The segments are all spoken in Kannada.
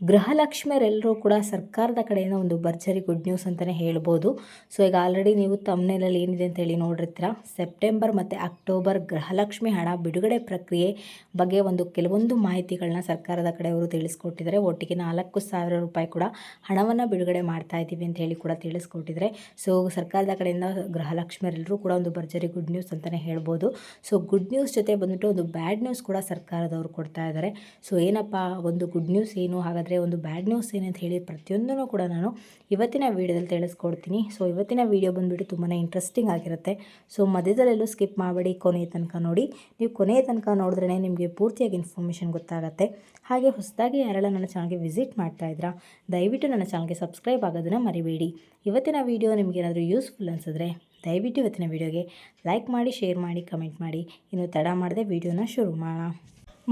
ಗೃಹಲಕ್ಷ್ಮಿಯರೆಲ್ಲರೂ ಕೂಡ ಸರ್ಕಾರದ ಕಡೆಯಿಂದ ಒಂದು ಭರ್ಜರಿ ಗುಡ್ ನ್ಯೂಸ್ ಅಂತಲೇ ಹೇಳ್ಬೋದು. ಸೊ ಈಗ ಆಲ್ರೆಡಿ ನೀವು ತಮ್ಮನೇಲಲ್ಲಿ ಏನಿದೆ ಅಂತೇಳಿ ನೋಡಿರ್ತೀರ? ಸೆಪ್ಟೆಂಬರ್ ಮತ್ತು ಅಕ್ಟೋಬರ್ ಗೃಹಲಕ್ಷ್ಮಿ ಹಣ ಬಿಡುಗಡೆ ಪ್ರಕ್ರಿಯೆ ಬಗ್ಗೆ ಒಂದು ಕೆಲವೊಂದು ಮಾಹಿತಿಗಳನ್ನ ಸರ್ಕಾರದ ಕಡೆಯವರು ತಿಳಿಸ್ಕೊಟ್ಟಿದ್ದಾರೆ. ಒಟ್ಟಿಗೆ ನಾಲ್ಕು ಸಾವಿರ ರೂಪಾಯಿ ಕೂಡ ಹಣವನ್ನು ಬಿಡುಗಡೆ ಮಾಡ್ತಾ ಇದ್ದೀವಿ ಅಂತ ಹೇಳಿ ಕೂಡ ತಿಳಿಸ್ಕೊಟ್ಟಿದ್ದಾರೆ. ಸೊ ಸರ್ಕಾರದ ಕಡೆಯಿಂದ ಗೃಹಲಕ್ಷ್ಮಿಯರೆಲ್ಲರೂ ಕೂಡ ಒಂದು ಭರ್ಜರಿ ಗುಡ್ ನ್ಯೂಸ್ ಅಂತಲೇ ಹೇಳ್ಬೋದು. ಸೊ ಗುಡ್ ನ್ಯೂಸ್ ಜೊತೆ ಬಂದ್ಬಿಟ್ಟು ಒಂದು ಬ್ಯಾಡ್ ನ್ಯೂಸ್ ಕೂಡ ಸರ್ಕಾರದವರು ಕೊಡ್ತಾ ಇದ್ದಾರೆ. ಸೊ ಏನಪ್ಪ? ಒಂದು ಗುಡ್ ನ್ಯೂಸ್ ಏನು? ಹಾಗಾದರೆ ಒಂದು ಬ್ಯಾಡ್ ನ್ಯೂಸ್ ಏನಂತ ಹೇಳಿ ಪ್ರತಿಯೊಂದನ್ನು ಕೂಡ ನಾನು ಇವತ್ತಿನ ವೀಡಿಯೋದಲ್ಲಿ ತಿಳಿಸ್ಕೊಡ್ತೀನಿ. ಸೊ ಇವತ್ತಿನ ವೀಡಿಯೋ ಬಂದುಬಿಟ್ಟು ತುಂಬಾ ಇಂಟ್ರೆಸ್ಟಿಂಗ್ ಆಗಿರುತ್ತೆ. ಸೊ ಮಧ್ಯದಲ್ಲೆಲ್ಲೂ ಸ್ಕಿಪ್ ಮಾಡಬೇಡಿ ಕೊನೆಯ ತನಕ ನೋಡಿ. ನೀವು ಕೊನೆಯ ತನಕ ನೋಡಿದ್ರೇ ನಿಮಗೆ ಪೂರ್ತಿಯಾಗಿ ಇನ್ಫಾರ್ಮೇಷನ್ ಗೊತ್ತಾಗುತ್ತೆ. ಹಾಗೆ ಹೊಸದಾಗಿ ಯಾರೆಲ್ಲ ನನ್ನ ಚಾನಲ್ಗೆ ವಿಸಿಟ್ ಮಾಡ್ತಾ ಇದ್ರ, ದಯವಿಟ್ಟು ನನ್ನ ಚಾನಲ್ಗೆ ಸಬ್ಸ್ಕ್ರೈಬ್ ಆಗೋದನ್ನು ಮರಿಬೇಡಿ. ಇವತ್ತಿನ ವೀಡಿಯೋ ನಿಮಗೆ ಏನಾದರೂ ಯೂಸ್ಫುಲ್ ಅನಿಸಿದ್ರೆ ದಯವಿಟ್ಟು ಇವತ್ತಿನ ವೀಡಿಯೋಗೆ ಲೈಕ್ ಮಾಡಿ ಶೇರ್ ಮಾಡಿ ಕಮೆಂಟ್ ಮಾಡಿ. ಇನ್ನು ತಡ ಮಾಡದೆ ವೀಡಿಯೋನ ಶುರು ಮಾಡೋಣ.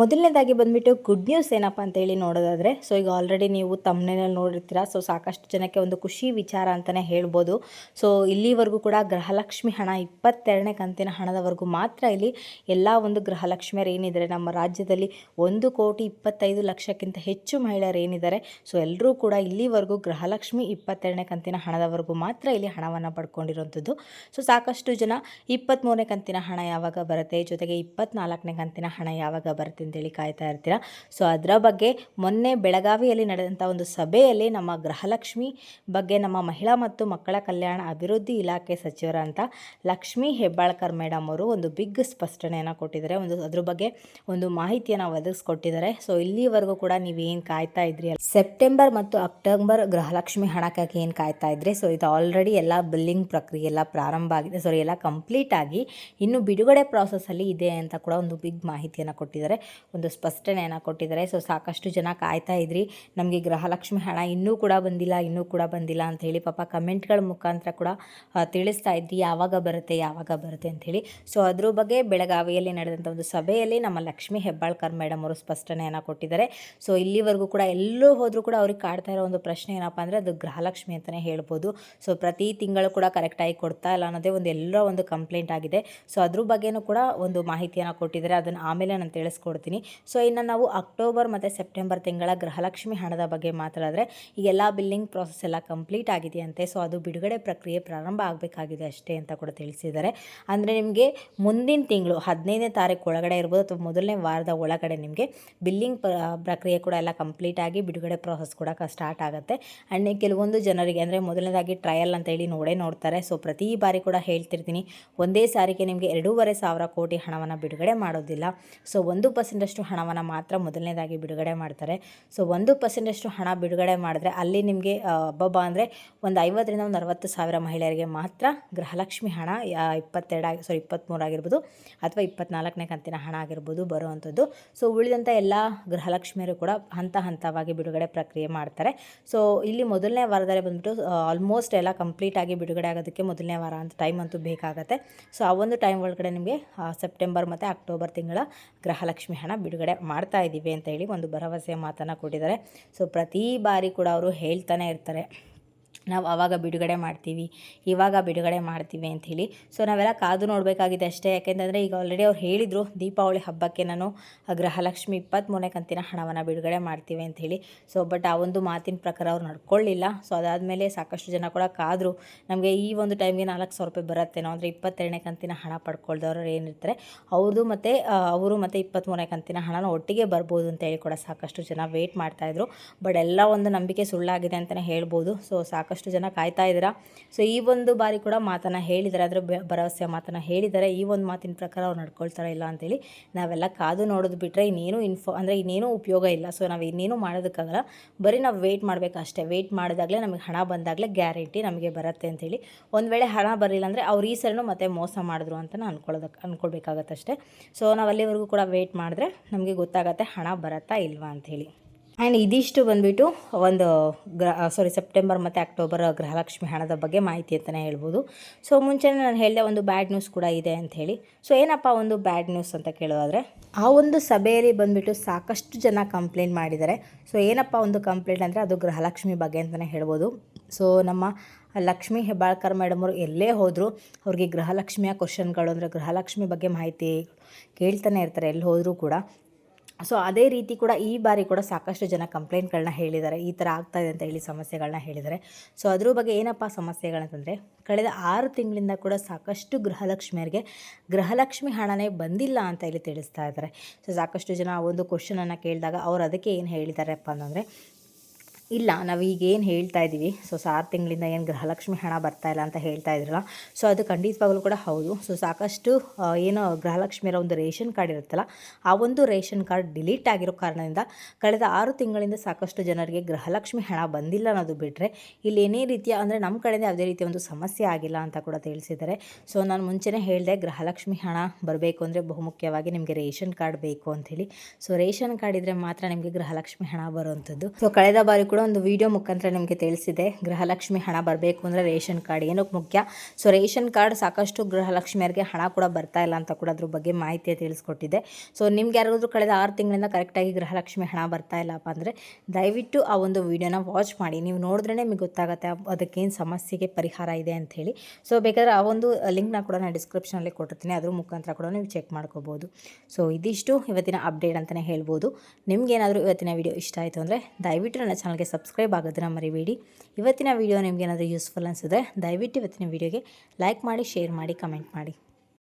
ಮೊದಲನೇದಾಗಿ ಬಂದುಬಿಟ್ಟು ಗುಡ್ ನ್ಯೂಸ್ ಏನಪ್ಪ ಅಂತೇಳಿ ನೋಡೋದಾದರೆ ಸೊ ಈಗ ಆಲ್ರೆಡಿ ನೀವು ತಮ್ಮನೇನಲ್ಲಿ ನೋಡಿರ್ತೀರ ಸೊ ಸಾಕಷ್ಟು ಜನಕ್ಕೆ ಒಂದು ಖುಷಿ ವಿಚಾರ ಅಂತಲೇ ಹೇಳ್ಬೋದು. ಸೊ ಇಲ್ಲಿವರೆಗೂ ಕೂಡ ಗೃಹಲಕ್ಷ್ಮಿ ಹಣ ಇಪ್ಪತ್ತೆರಡನೇ ಕಂತಿನ ಹಣದವರೆಗೂ ಮಾತ್ರ ಇಲ್ಲಿ ಎಲ್ಲ ಒಂದು ಗೃಹಲಕ್ಷ್ಮಿಯರು ಏನಿದ್ದಾರೆ, ನಮ್ಮ ರಾಜ್ಯದಲ್ಲಿ ಒಂದು ಕೋಟಿ ಇಪ್ಪತ್ತೈದು ಲಕ್ಷಕ್ಕಿಂತ ಹೆಚ್ಚು ಮಹಿಳೆಯರು ಏನಿದ್ದಾರೆ ಸೊ ಎಲ್ಲರೂ ಕೂಡ ಇಲ್ಲಿವರೆಗೂ ಗೃಹಲಕ್ಷ್ಮಿ ಇಪ್ಪತ್ತೆರಡನೇ ಕಂತಿನ ಹಣದವರೆಗೂ ಮಾತ್ರ ಇಲ್ಲಿ ಹಣವನ್ನು ಪಡ್ಕೊಂಡಿರುವಂಥದ್ದು. ಸೊ ಸಾಕಷ್ಟು ಜನ ಇಪ್ಪತ್ತ್ಮೂರನೇ ಕಂತಿನ ಹಣ ಯಾವಾಗ ಬರುತ್ತೆ, ಜೊತೆಗೆ ಇಪ್ಪತ್ನಾಲ್ಕನೇ ಕಂತಿನ ಹಣ ಯಾವಾಗ ಬರುತ್ತೆ ಅಂತೇಳಿ ಕಾಯ್ತಾ ಇರ್ತೀರ? ಸೊ ಅದರ ಬಗ್ಗೆ ಮೊನ್ನೆ ಬೆಳಗಾವಿಯಲ್ಲಿ ನಡೆದಂಥ ಒಂದು ಸಭೆಯಲ್ಲಿ ನಮ್ಮ ಗೃಹಲಕ್ಷ್ಮಿ ಬಗ್ಗೆ ನಮ್ಮ ಮಹಿಳಾ ಮತ್ತು ಮಕ್ಕಳ ಕಲ್ಯಾಣ ಅಭಿವೃದ್ಧಿ ಇಲಾಖೆ ಸಚಿವರಂತ ಲಕ್ಷ್ಮೀ ಹೆಬ್ಬಾಳ್ಕರ್ ಮೇಡಮ್ ಅವರು ಒಂದು ಬಿಗ್ ಸ್ಪಷ್ಟನೆಯನ್ನು ಕೊಟ್ಟಿದ್ದಾರೆ. ಒಂದು ಅದ್ರ ಬಗ್ಗೆ ಒಂದು ಮಾಹಿತಿಯನ್ನು ಒದಗಿಸ್ಕೊಟ್ಟಿದ್ದಾರೆ. ಸೊ ಇಲ್ಲಿವರೆಗೂ ಕೂಡ ನೀವೇನು ಕಾಯ್ತಾ ಇದ್ರಿ? ಸೆಪ್ಟೆಂಬರ್ ಮತ್ತು ಅಕ್ಟೋಬರ್ ಗೃಹಲಕ್ಷ್ಮಿ ಹಣಕ್ಕಾಗಿ ಏನು ಕಾಯ್ತಾ ಇದ್ರಿ? ಸೊ ಇದು ಆಲ್ರೆಡಿ ಎಲ್ಲ ಬಿಲ್ಲಿಂಗ್ ಪ್ರಕ್ರಿಯೆ ಎಲ್ಲ ಪ್ರಾರಂಭ ಆಗಿದೆ. ಸಾರಿ ಎಲ್ಲ ಕಂಪ್ಲೀಟ್ ಆಗಿ ಇನ್ನು ಬಿಡುಗಡೆ ಪ್ರಾಸೆಸ್ಸಲ್ಲಿ ಇದೆ ಅಂತ ಕೂಡ ಒಂದು ಬಿಗ್ ಮಾಹಿತಿಯನ್ನು ಕೊಟ್ಟಿದ್ದಾರೆ. ಒಂದು ಸ್ಪಷ್ಟನೆಯನ್ನು ಕೊಟ್ಟಿದ್ದಾರೆ. ಸೊ ಸಾಕಷ್ಟು ಜನ ಕಾಯ್ತಾ ಇದ್ರಿ. ನಮಗೆ ಗೃಹಲಕ್ಷ್ಮಿ ಹಣ ಇನ್ನೂ ಕೂಡ ಬಂದಿಲ್ಲ, ಇನ್ನೂ ಕೂಡ ಬಂದಿಲ್ಲ ಅಂತ ಹೇಳಿ ಪಾಪ ಕಮೆಂಟ್ಗಳ ಮುಖಾಂತರ ಕೂಡ ತಿಳಿಸ್ತಾ ಇದ್ರಿ. ಯಾವಾಗ ಬರುತ್ತೆ ಯಾವಾಗ ಬರುತ್ತೆ ಅಂಥೇಳಿ ಸೊ ಅದ್ರ ಬಗ್ಗೆ ಬೆಳಗಾವಿಯಲ್ಲಿ ನಡೆದಂಥ ಒಂದು ಸಭೆಯಲ್ಲಿ ನಮ್ಮ ಲಕ್ಷ್ಮಿ ಹೆಬ್ಬಾಳ್ಕರ್ ಮೇಡಮ್ ಅವರು ಸ್ಪಷ್ಟನೆಯನ್ನು ಕೊಟ್ಟಿದ್ದಾರೆ. ಸೊ ಇಲ್ಲಿವರೆಗೂ ಕೂಡ ಎಲ್ಲೂ ಹೋದರೂ ಕೂಡ ಅವ್ರಿಗೆ ಕಾಡ್ತಾ ಇರೋ ಒಂದು ಪ್ರಶ್ನೆ ಏನಪ್ಪ ಅಂದರೆ ಅದು ಗೃಹಲಕ್ಷ್ಮಿ ಅಂತಲೇ ಹೇಳ್ಬೋದು. ಸೊ ಪ್ರತಿ ತಿಂಗಳು ಕೂಡ ಕರೆಕ್ಟಾಗಿ ಕೊಡ್ತಾ ಇಲ್ಲ ಅನ್ನೋದೇ ಒಂದು ಎಲ್ಲೋ ಒಂದು ಕಂಪ್ಲೇಂಟ್ ಆಗಿದೆ. ಸೊ ಅದ್ರ ಬಗ್ಗೆನೂ ಕೂಡ ಒಂದು ಮಾಹಿತಿಯನ್ನು ಕೊಟ್ಟಿದ್ದಾರೆ. ಅದನ್ನು ಆಮೇಲೆ ನಾನು ತಿಳಿಸ್ಕೊಡ್ತೀನಿ. ಸೊ ಇನ್ನು ನಾವು ಅಕ್ಟೋಬರ್ ಮತ್ತು ಸೆಪ್ಟೆಂಬರ್ ತಿಂಗಳ ಗೃಹಲಕ್ಷ್ಮಿ ಹಣದ ಬಗ್ಗೆ ಮಾತಾಡಿದ್ರೆ ಈಗೆಲ್ಲ ಬಿಲ್ಲಿಂಗ್ ಪ್ರಾಸೆಸ್ ಎಲ್ಲ ಕಂಪ್ಲೀಟ್ ಆಗಿದೆಯಂತೆ. ಸೊ ಅದು ಬಿಡುಗಡೆ ಪ್ರಕ್ರಿಯೆ ಪ್ರಾರಂಭ ಆಗಬೇಕಾಗಿದೆ ಅಷ್ಟೇ ಅಂತ ಕೂಡ ತಿಳಿಸಿದ್ದಾರೆ. ಅಂದರೆ ನಿಮಗೆ ಮುಂದಿನ ತಿಂಗಳು ಹದಿನೈದನೇ ತಾರೀಕು ಒಳಗಡೆ ಇರ್ಬೋದು, ಅಥವಾ ಮೊದಲನೇ ವಾರದ ಒಳಗಡೆ ನಿಮಗೆ ಬಿಲ್ಲಿಂಗ್ ಪ್ರಕ್ರಿಯೆ ಕೂಡ ಎಲ್ಲ ಕಂಪ್ಲೀಟ್ ಆಗಿ ಬಿಡುಗಡೆ ಪ್ರಾಸೆಸ್ ಕೂಡ ಸ್ಟಾರ್ಟ್ ಆಗುತ್ತೆ. ಆ್ಯಂಡ್ ಕೆಲವೊಂದು ಜನರಿಗೆ, ಅಂದರೆ ಮೊದಲನೇದಾಗಿ ಟ್ರಯಲ್ ಅಂತ ಹೇಳಿ ನೋಡೇ ನೋಡ್ತಾರೆ. ಸೊ ಪ್ರತಿ ಬಾರಿ ಕೂಡ ಹೇಳ್ತಿರ್ತೀನಿ, ಒಂದೇ ಸಾರಿಗೆ ನಿಮಗೆ ಎರಡೂವರೆ ಸಾವಿರ ಕೋಟಿ ಹಣವನ್ನು ಬಿಡುಗಡೆ ಮಾಡೋದಿಲ್ಲ. ಸೊ ಒಂದು ಪರ್ಸೆಂಟಷ್ಟು ಹಣವನ್ನು ಮಾತ್ರ ಮೊದಲನೇದಾಗಿ ಬಿಡುಗಡೆ ಮಾಡ್ತಾರೆ. ಸೊ ಒಂದು ಪರ್ಸೆಂಟಷ್ಟು ಹಣ ಬಿಡುಗಡೆ ಮಾಡಿದ್ರೆ ಅಲ್ಲಿ ನಿಮಗೆ ಅಬ್ಬಬ್ಬ ಅಂದರೆ ಒಂದು ಐವತ್ತರಿಂದ ಒಂದು ಅರವತ್ತು ಸಾವಿರ ಮಹಿಳೆಯರಿಗೆ ಮಾತ್ರ ಗೃಹಲಕ್ಷ್ಮಿ ಹಣ ಇಪ್ಪತ್ತೆರಡು ಸಾರಿ ಇಪ್ಪತ್ತ್ಮೂರು ಆಗಿರ್ಬೋದು ಅಥವಾ ಇಪ್ಪತ್ನಾಲ್ಕನೇ ಕಂತಿನ ಹಣ ಆಗಿರ್ಬೋದು ಬರುವಂಥದ್ದು. ಸೊ ಉಳಿದಂಥ ಎಲ್ಲ ಗೃಹಲಕ್ಷ್ಮಿಯರು ಕೂಡ ಹಂತ ಹಂತವಾಗಿ ಬಿಡುಗಡೆ ಪ್ರಕ್ರಿಯೆ ಮಾಡ್ತಾರೆ. ಸೊ ಇಲ್ಲಿ ಮೊದಲನೇ ವಾರದಲ್ಲಿ ಬಂದ್ಬಿಟ್ಟು ಆಲ್ಮೋಸ್ಟ್ ಎಲ್ಲ ಕಂಪ್ಲೀಟ್ ಆಗಿ ಬಿಡುಗಡೆ ಆಗೋದಕ್ಕೆ ಮೊದಲನೇ ವಾರ ಅಂತ ಟೈಮ್ ಅಂತೂ ಬೇಕಾಗುತ್ತೆ. ಸೊ ಆ ಒಂದು ಟೈಮ್ ಒಳಗಡೆ ನಿಮಗೆ ಸೆಪ್ಟೆಂಬರ್ ಮತ್ತು ಅಕ್ಟೋಬರ್ ತಿಂಗಳ ಗೃಹಲಕ್ಷ್ಮಿ ಹಣ ಬಿಡುಗಡೆ ಮಾಡ್ತಾ ಇದ್ದೀವಿ ಅಂತ ಹೇಳಿ ಒಂದು ಭರವಸೆಯ ಮಾತನ್ನು ಕೊಟ್ಟಿದ್ದಾರೆ. ಸೊ ಪ್ರತಿ ಬಾರಿ ಕೂಡ ಅವರು ಹೇಳ್ತಾನೆ ಇರ್ತಾರೆ. ನಾವು ಆವಾಗ ಬಿಡುಗಡೆ ಮಾಡ್ತೀವಿ, ಇವಾಗ ಬಿಡುಗಡೆ ಮಾಡ್ತೀವಿ ಅಂಥೇಳಿ. ಸೊ ನಾವೆಲ್ಲ ಕಾದು ನೋಡಬೇಕಾಗಿದೆ ಅಷ್ಟೇ. ಯಾಕೆಂತಂದರೆ ಈಗ ಆಲ್ರೆಡಿ ಅವ್ರು ಹೇಳಿದರು, ದೀಪಾವಳಿ ಹಬ್ಬಕ್ಕೆ ನಾನು ಗೃಹಲಕ್ಷ್ಮಿ ಇಪ್ಪತ್ತ್ಮೂರನೇ ಕಂತಿನ ಹಣವನ್ನು ಬಿಡುಗಡೆ ಮಾಡ್ತೀವಿ ಅಂಥೇಳಿ. ಸೊ ಬಟ್ ಆ ಒಂದು ಮಾತಿನ ಪ್ರಕಾರ ಅವ್ರು ನಡ್ಕೊಳ್ಳಿಲ್ಲ. ಸೊ ಅದಾದಮೇಲೆ ಸಾಕಷ್ಟು ಜನ ಕೂಡ ಕಾದರು, ನಮಗೆ ಈ ಒಂದು ಟೈಮ್ಗೆ ನಾಲ್ಕು ಸಾವಿರ ರೂಪಾಯಿ ಬರುತ್ತೇನೋ, ಅಂದರೆ ಇಪ್ಪತ್ತೆರಡನೇ ಕಂತಿನ ಹಣ ಪಡ್ಕೊಳ್ದವ್ರು ಏನಿರ್ತಾರೆ ಅವ್ರದ್ದು ಮತ್ತು ಅವರು ಮತ್ತು ಇಪ್ಪತ್ತ್ಮೂರನೇ ಕಂತಿನ ಹಣನ ಒಟ್ಟಿಗೆ ಬರ್ಬೋದು ಅಂತ ಹೇಳಿ ಕೂಡ ಸಾಕಷ್ಟು ಜನ ವೇಟ್ ಮಾಡ್ತಾಯಿದ್ರು ಬಟ್ ಎಲ್ಲ ಒಂದು ನಂಬಿಕೆ ಸುಳ್ಳಾಗಿದೆ ಅಂತಲೇ ಹೇಳ್ಬೋದು. ಸೊ ಸಾಕಷ್ಟು ಜನ ಕಾಯ್ತಾ ಇದ್ದೀರಾ? ಸೊ ಈ ಒಂದು ಬಾರಿ ಕೂಡ ಮಾತನ್ನು ಹೇಳಿದ್ದಾರೆ. ಅದರ ಭರವಸೆ ಮಾತನ್ನು ಹೇಳಿದ್ದಾರೆ. ಈ ಒಂದು ಮಾತಿನ ಪ್ರಕಾರ ಅವ್ರು ನಡ್ಕೊಳ್ತಾರ ಇಲ್ಲ ಅಂತೇಳಿ ನಾವೆಲ್ಲ ಕಾದು ನೋಡೋದು ಬಿಟ್ಟರೆ ಇನ್ನೇನು ಇನ್ಫೋ ಅಂದರೆ ಇನ್ನೇನು ಉಪಯೋಗ ಇಲ್ಲ. ಸೊ ನಾವು ಇನ್ನೇನು ಮಾಡೋದಕ್ಕಾಗಲ್ಲ. ಬರೀ ನಾವು ವೆಯ್ಟ್ ಮಾಡಬೇಕು ಅಷ್ಟೇ. ವೆಯ್ಟ್ ಮಾಡಿದಾಗಲೇ ನಮಗೆ ಹಣ ಬಂದಾಗಲೇ ಗ್ಯಾರಂಟಿ ನಮಗೆ ಬರುತ್ತೆ ಅಂತೇಳಿ. ಒಂದು ವೇಳೆ ಹಣ ಬರಲಿಲ್ಲ ಅಂದರೆ ಅವ್ರು ಈ ಸರಿನೂ ಮತ್ತೆ ಮೋಸ ಮಾಡಿದ್ರು ಅಂತ ಅನ್ಕೊಳ್ಳೋದಕ್ಕೆ ಅಂದ್ಕೊಳ್ಬೇಕಾಗತ್ತೆ ಅಷ್ಟೇ. ಸೊ ನಾವು ಅಲ್ಲಿವರೆಗೂ ಕೂಡ ವೆಯ್ಟ್ ಮಾಡಿದ್ರೆ ನಮಗೆ ಗೊತ್ತಾಗತ್ತೆ ಹಣ ಬರುತ್ತಾ ಇಲ್ವಾ ಅಂಥೇಳಿ ಆ್ಯಂಡ್ ಇದಿಷ್ಟು ಬಂದುಬಿಟ್ಟು ಒಂದು ಗ್ರ ಸಾರಿ ಸೆಪ್ಟೆಂಬರ್ ಮತ್ತು ಅಕ್ಟೋಬರ್ ಗೃಹಲಕ್ಷ್ಮಿ ಹಣದ ಬಗ್ಗೆ ಮಾಹಿತಿ ಅಂತಲೇ ಹೇಳ್ಬೋದು. ಸೊ ಮುಂಚೆನೇ ನಾನು ಹೇಳಿದೆ ಒಂದು ಬ್ಯಾಡ್ ನ್ಯೂಸ್ ಕೂಡ ಇದೆ ಅಂತ ಹೇಳಿ. ಸೊ ಏನಪ್ಪ ಒಂದು ಬ್ಯಾಡ್ ನ್ಯೂಸ್ ಅಂತ ಕೇಳೋದಾದರೆ, ಆ ಒಂದು ಸಭೆಯಲ್ಲಿ ಬಂದುಬಿಟ್ಟು ಸಾಕಷ್ಟು ಜನ ಕಂಪ್ಲೇಂಟ್ ಮಾಡಿದ್ದಾರೆ. ಸೊ ಏನಪ್ಪ ಒಂದು ಕಂಪ್ಲೇಂಟ್ ಅಂದರೆ ಅದು ಗೃಹಲಕ್ಷ್ಮಿ ಬಗ್ಗೆ ಅಂತಲೇ ಹೇಳ್ಬೋದು. ಸೊ ನಮ್ಮ ಲಕ್ಷ್ಮಿ ಹೆಬ್ಬಾಳ್ಕರ್ ಮೇಡಮ್ ಅವರು ಎಲ್ಲೇ ಹೋದರೂ, ಅವ್ರಿಗೆ ಗೃಹಲಕ್ಷ್ಮಿಯ ಕ್ವಶನ್ಗಳು ಅಂದರೆ ಗೃಹಲಕ್ಷ್ಮಿ ಬಗ್ಗೆ ಮಾಹಿತಿ ಕೇಳ್ತಾನೆ ಇರ್ತಾರೆ, ಎಲ್ಲಿ ಹೋದರೂ ಕೂಡ. ಸೊ ಅದೇ ರೀತಿ ಕೂಡ ಈ ಬಾರಿ ಕೂಡ ಸಾಕಷ್ಟು ಜನ ಕಂಪ್ಲೇಂಟ್ಗಳನ್ನ ಹೇಳಿದ್ದಾರೆ. ಈ ಥರ ಆಗ್ತಾ ಇದೆ ಅಂತ ಹೇಳಿ ಸಮಸ್ಯೆಗಳನ್ನ ಹೇಳಿದ್ದಾರೆ. ಸೊ ಅದ್ರ ಬಗ್ಗೆ ಏನಪ್ಪ ಸಮಸ್ಯೆಗಳಂತಂದರೆ ಕಳೆದ ಆರು ತಿಂಗಳಿಂದ ಕೂಡ ಸಾಕಷ್ಟು ಗೃಹಲಕ್ಷ್ಮಿಯರಿಗೆ ಗೃಹಲಕ್ಷ್ಮಿ ಹಣನೇ ಬಂದಿಲ್ಲ ಅಂತ ಇಲ್ಲಿ ತಿಳಿಸ್ತಾ ಇದ್ದಾರೆ. ಸೊ ಸಾಕಷ್ಟು ಜನ ಒಂದು ಕ್ವಶನನ್ನು ಕೇಳಿದಾಗ ಅವ್ರು ಅದಕ್ಕೆ ಏನು ಹೇಳಿದಾರಪ್ಪ ಅಂತಂದರೆ ಇಲ್ಲ, ನಾವು ಈಗ ಏನು ಹೇಳ್ತಾ ಇದ್ದೀವಿ ಸೊ ಆರು ತಿಂಗಳಿಂದ ಏನು ಗೃಹಲಕ್ಷ್ಮಿ ಹಣ ಬರ್ತಾ ಇಲ್ಲ ಅಂತ ಹೇಳ್ತಾ ಇದ್ರಲ್ಲ. ಸೊ ಅದು ಖಂಡಿತವಾಗಲೂ ಕೂಡ ಹೌದು. ಸೊ ಸಾಕಷ್ಟು ಏನು ಗೃಹಲಕ್ಷ್ಮಿಯರ ಒಂದು ರೇಷನ್ ಕಾರ್ಡ್ ಇರುತ್ತಲ್ಲ, ಆ ಒಂದು ರೇಷನ್ ಕಾರ್ಡ್ ಡಿಲೀಟ್ ಆಗಿರೋ ಕಾರಣದಿಂದ ಕಳೆದ ಆರು ತಿಂಗಳಿಂದ ಸಾಕಷ್ಟು ಜನರಿಗೆ ಗೃಹಲಕ್ಷ್ಮಿ ಹಣ ಬಂದಿಲ್ಲ ಅನ್ನೋದು ಬಿಟ್ಟರೆ ಇಲ್ಲಿ ಏನೇ ರೀತಿಯ, ಅಂದರೆ ನಮ್ಮ ಕಡೆಯಿಂದ ಯಾವುದೇ ರೀತಿಯ ಒಂದು ಸಮಸ್ಯೆ ಆಗಿಲ್ಲ ಅಂತ ಕೂಡ ತಿಳಿಸಿದ್ದಾರೆ. ಸೊ ನಾನು ಮುಂಚೆನೇ ಹೇಳಿದೆ, ಗೃಹಲಕ್ಷ್ಮಿ ಹಣ ಬರಬೇಕು ಅಂದರೆ ಬಹುಮುಖ್ಯವಾಗಿ ನಿಮಗೆ ರೇಷನ್ ಕಾರ್ಡ್ ಬೇಕು ಅಂಥೇಳಿ ಸೊ ರೇಷನ್ ಕಾರ್ಡ್ ಇದ್ದರೆ ಮಾತ್ರ ನಿಮಗೆ ಗೃಹಲಕ್ಷ್ಮಿ ಹಣ ಬರುವಂಥದ್ದು. ಸೊ ಕಳೆದ ಬಾರಿ ಕೂಡ ಒಂದು ವಿಡಿಯೋ ಮುಖಾಂತರ ನಿಮಗೆ ತಿಳಿಸಿದೆ. ಗೃಹಲಕ್ಷ್ಮಿ ಹಣ ಬರಬೇಕು ಅಂದರೆ ರೇಷನ್ ಕಾರ್ಡ್ ಏನಕ್ಕೆ ಮುಖ್ಯ? ಸೊ ರೇಷನ್ ಕಾರ್ಡ್ ಸಾಕಷ್ಟು ಗೃಹಲಕ್ಷ್ಮಿಯರಿಗೆ ಹಣ ಕೂಡ ಬರ್ತಾ ಇಲ್ಲ ಅಂತ ಕೂಡ ಅದ್ರ ಬಗ್ಗೆ ಮಾಹಿತಿ ತಿಳಿಸ್ಕೊಟ್ಟಿದೆ. ಸೊ ನಿಮ್ಗೆ ಯಾರಾದರೂ ಕಳೆದ ಆರು ತಿಂಗಳಿಂದ ಕರೆಕ್ಟಾಗಿ ಗೃಹಲಕ್ಷ್ಮಿ ಹಣ ಬರ್ತಾ ಇಲ್ಲಪ್ಪ ಅಂದರೆ ದಯವಿಟ್ಟು ಆ ಒಂದು ವಿಡಿಯೋನ ವಾಚ್ ಮಾಡಿ. ನೀವು ನೋಡಿದ್ರೆ ನಿಮಗೆ ಗೊತ್ತಾಗುತ್ತೆ ಅದಕ್ಕೇನು ಸಮಸ್ಯೆಗೆ ಪರಿಹಾರ ಇದೆ ಅಂಥೇಳಿ ಸೊ ಬೇಕಾದ್ರೆ ಆ ಒಂದು ಲಿಂಕ್ನ ಕೂಡ ನಾನು ಡಿಸ್ಕ್ರಿಪ್ಷನಲ್ಲಿ ಕೊಟ್ಟಿರ್ತೀನಿ. ಅದ್ರ ಮುಖಾಂತರ ಕೂಡ ನೀವು ಚೆಕ್ ಮಾಡ್ಕೋಬೋದು. ಸೊ ಇದಿಷ್ಟು ಇವತ್ತಿನ ಅಪ್ಡೇಟ್ ಅಂತಲೇ ಹೇಳ್ಬೋದು. ನಿಮ್ಗೇನಾದರೂ ಇವತ್ತಿನ ವಿಡಿಯೋ ಇಷ್ಟ ಆಯಿತು ಅಂದರೆ ದಯವಿಟ್ಟು ನನ್ನ ಚಾನಲ್ಗೆ ಸಬ್ಸ್ಕ್ರೈಬ್ ಆಗೋದನ್ನ ಮರಿಬೇಡಿ. ಇವತ್ತಿನ ವಿಡಿಯೋ ನಿಮಗೇನಾದರೂ ಯೂಸ್ಫುಲ್ ಅನಿಸಿದ್ರೆ ದಯವಿಟ್ಟು ಇವತ್ತಿನ ವಿಡಿಯೋಗೆ ಲೈಕ್ ಮಾಡಿ ಶೇರ್ ಮಾಡಿ ಕಮೆಂಟ್ ಮಾಡಿ.